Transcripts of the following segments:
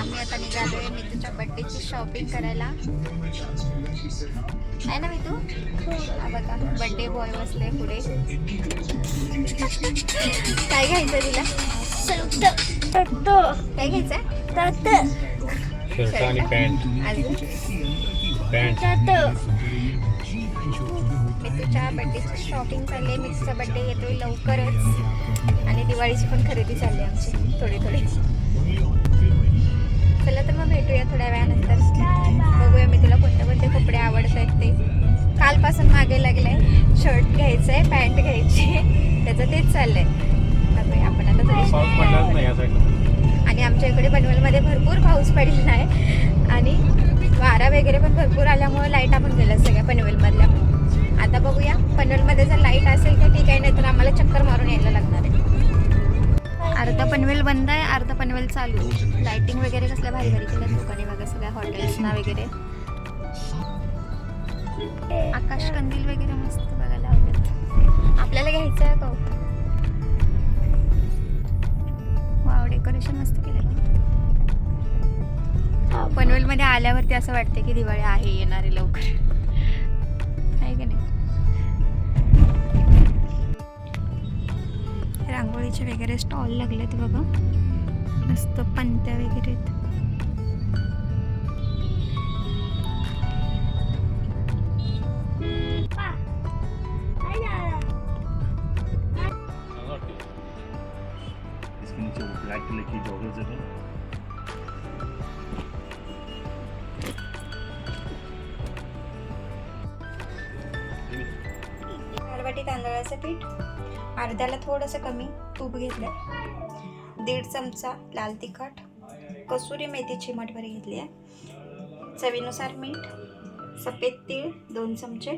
आम्ही आता निघालोय मितूच्या बर्थडेची शॉपिंग करायला. आहे ना मितू? हा बघा बर्थडे बॉय बसले पुढे. काय घ्यायचं तिला? काय घ्यायचं शर्ट आणि पॅन्ट. मितूच्या बर्थडेची शॉपिंग चालली आहे मितूचा बर्थडे येतोय लवकरच. आणि दिवाळीची पण खरेदी चालली आहे आमची थोडी थोडी. चला तर मग भेटूया थोड्या वेळानंतर. बघूया मी तुला कोणते कोणते कपडे आवडत आहेत ते. कालपासून मागे लागलंय. शर्ट घ्यायचं आहे पॅन्ट घ्यायची. आहे त्याचं तेच चाललंय. आपण आता आणि आमच्या इकडे पनवेलमध्ये भरपूर पाऊस पडलेला आहे. आणि वारा वगैरे पण भरपूर आल्यामुळे लाइट आपण गेल्या सगळ्या पनवेलमधल्या. आता बघूया पनवेलमध्ये जर लाइट असेल तर ठीक आहे नाही तर आम्हाला चक्कर मारून यायला लागणार आहे. अर्धा पनवेल बंद आहे अर्धा पनवेल चालू लाइटिंग वगैरे कसल्या भारी भारी केल्या दुकाने बघा सगळ्या हॉटेल्सना वगैरे. आकाश कंदील वगैरे मस्त बघायला लावलेत. आपल्याला घ्यायचं आहे का हो? वाव डेकोरेशन मस्त केलं पनवेलमध्ये आल्यावरती असं वाटतं की दिवाळी आहे येणारे लवकर. रांगोळीचे वगैरे स्टॉल लागलेत बघा. मस्त पंत्या वगैरे ब्लैक कलर की है तांदळाचं पीठ. अर्ध्याला थोडंसं कमी. तूप घेतलं दीड चमचा लाल तिखट कसुरी मेथी चिमटभर घेतली आहे. चवीनुसार मीठ सफेद तीळ दोन चमचे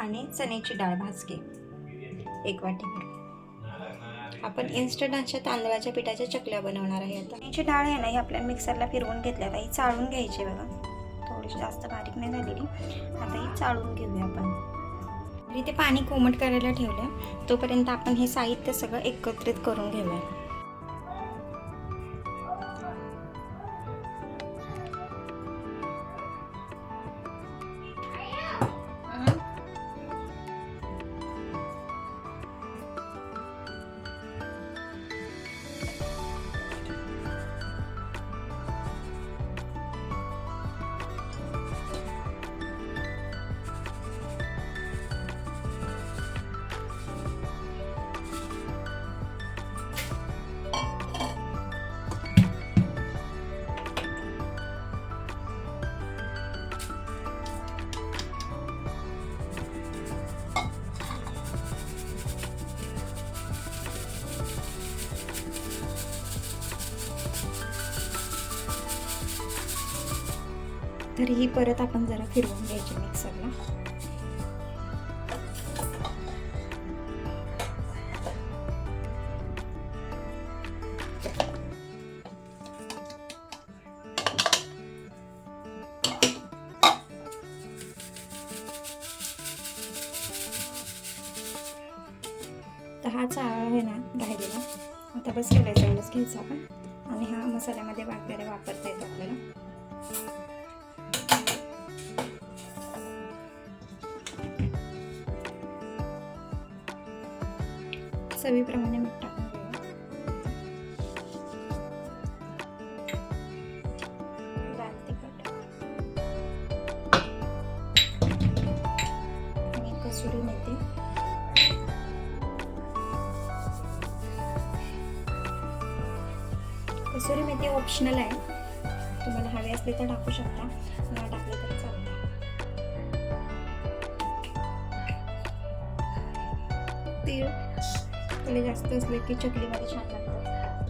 आणि चण्याची डाळ भाजके. एक वाटी आपण इन्स्टंट अशा तांदळाच्या पिठाच्या चकल्या बनवणार आहे आता. चण्याची डाळ आहे ना ही आपल्याला मिक्सरला फिरवून घेतल्या आता ही चाळून घ्यायची बघा. थोडीशी जास्त बारीक नाही झालेली. आता ही चाळून घेऊया आपण. इथे ते पाणी कोमट करायला ठेवलं तोपर्यंत आपण हे साहित्य सगळं एकत्रित करून घेऊया. तर ही परत आपण जरा फिरवून घ्यायची मिक्सरला. तर हा चाळ आहे ना राहिलेला. आता बस करायचा एवढंच घ्यायचा आपण. आणि हा मसाल्यामध्ये वगैरे वापरता येतो आपल्याला. चवीप्रमाणे मीठ टाकून कसुरी मेथी. कसुरी मेथी ऑप्शनल आहे. तुम्हाला हवे असले तर टाकू शकता. मसाले जास्त असले की चकलीमध्ये छान लागतात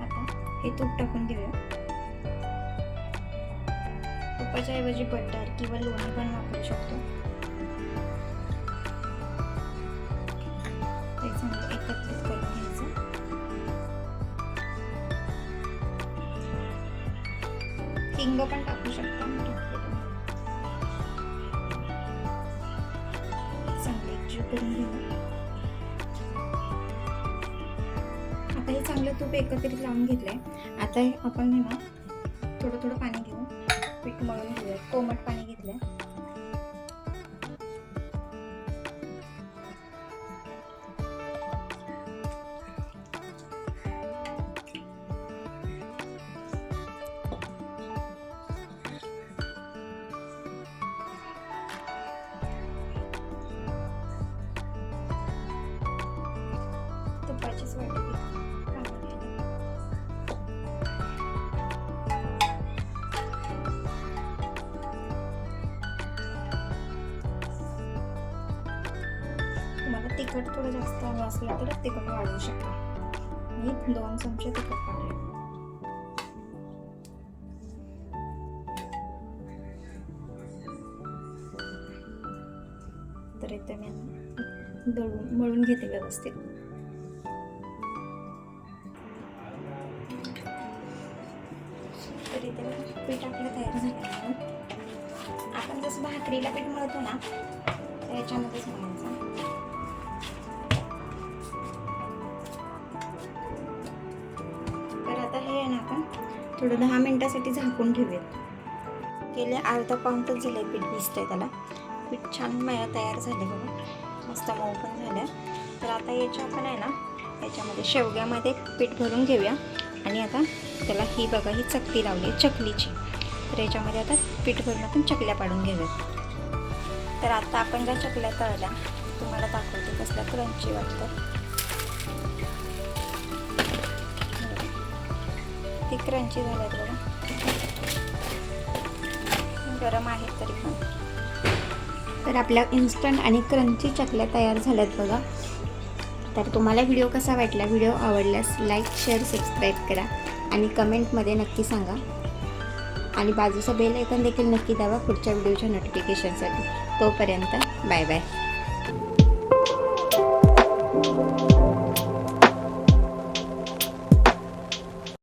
आता हे तूप टाकून देऊया तुपाच्या ऐवजी बटर किंवा लोणी पण वापरू शकतो. ते चांगलं एकत्रित करून घ्यायचं. हिंग पण टाकू शकता. मी घेऊ. आता हे चांगलं तूप एकत्रित लावून घेतलंय. आता आपण हे ना थोडं थोडं पाणी घेऊ. पीठ मळून घेऊया कोमट पाणी घेतलंय. तुपाचीच वाटी घेतली. पाणी तुम्हाला तिखट थोडं जास्त हवं असलं तर तिखट वाढवू शकता. मी दोन चमचे तिखट वाढले तर इथे मी दळून मळून घेते व्यवस्थित. भाकरीला पीठ मळतो ना तर याच्यामध्येच मळायचं. तर आता हे आहे ना आपण थोडं दहा मिनिटासाठी झाकून ठेवूयात. गेले अर्धा पाऊण तास झालं पीठ भिजतंय त्याला. पीठ छान मया तयार झाले बघा. मस्त मऊ पण झालं तर आता याच्या आपण आहे ना याच्यामध्ये शेवग्यामध्ये पीठ भरून घेऊया. आणि आता त्याला ही बघा ही चकली लावली आहे चकलीची. तर याच्यामध्ये आता पीठ भरून आपण चकल्या पाडून घेऊयात. तर आता आपण ज्या चकल्या तळल्या तुम्हाला दाखवते कसल्या क्रंची वाटतं ती क्रंची झाल्यात बघा. गरम आहेत तरी पण. तर आपल्या इन्स्टंट आणि क्रंची चकल्या तयार झाल्यात बघा. तर तुम्हाला व्हिडिओ कसा वाटला? व्हिडिओ आवडल्यास लाईक शेअर सबस्क्राईब करा आणि कमेंटमध्ये नक्की सांगा. आणि बाजूचं बेल ऐकन देखील नक्की द्यावा पुढच्या व्हिडिओच्या नोटिफिकेशनसाठी तोपर्यंत बाय बाय.